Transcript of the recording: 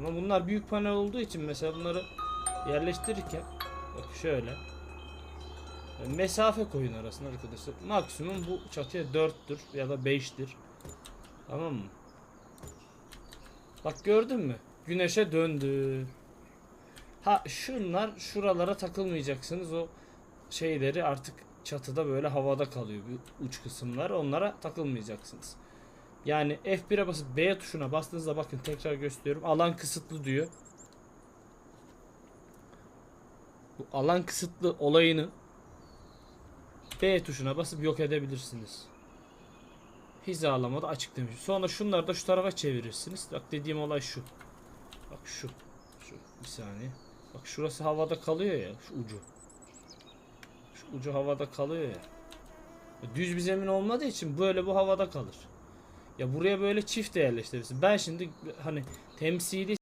Ama bunlar büyük panel olduğu için mesela bunları yerleştirirken bak şöyle mesafe koyun arasına arkadaşlar. Maksimum bu çatıya 4'tür ya da 5'tir. Tamam mı? Bak gördün mü? Güneşe döndü. Ha şunlar şuralara takılmayacaksınız. O şeyleri artık çatıda böyle havada kalıyor. Bu uç kısımlar. Onlara takılmayacaksınız. Yani F1'e basıp B tuşuna bastığınızda bakın tekrar gösteriyorum. Alan kısıtlı diyor. Bu alan kısıtlı olayını B tuşuna basıp yok edebilirsiniz. Hizalamada açık demiş. Sonra şunları da şu tarafa çevirirsiniz. Bak dediğim olay şu. Bak şu. Şu bir saniye. Bak şurası havada kalıyor ya şu ucu. Şu ucu havada kalıyor ya. Düz bir zemin olmadığı için böyle bu havada kalır. Ya buraya böyle çift de. Ben şimdi hani temsili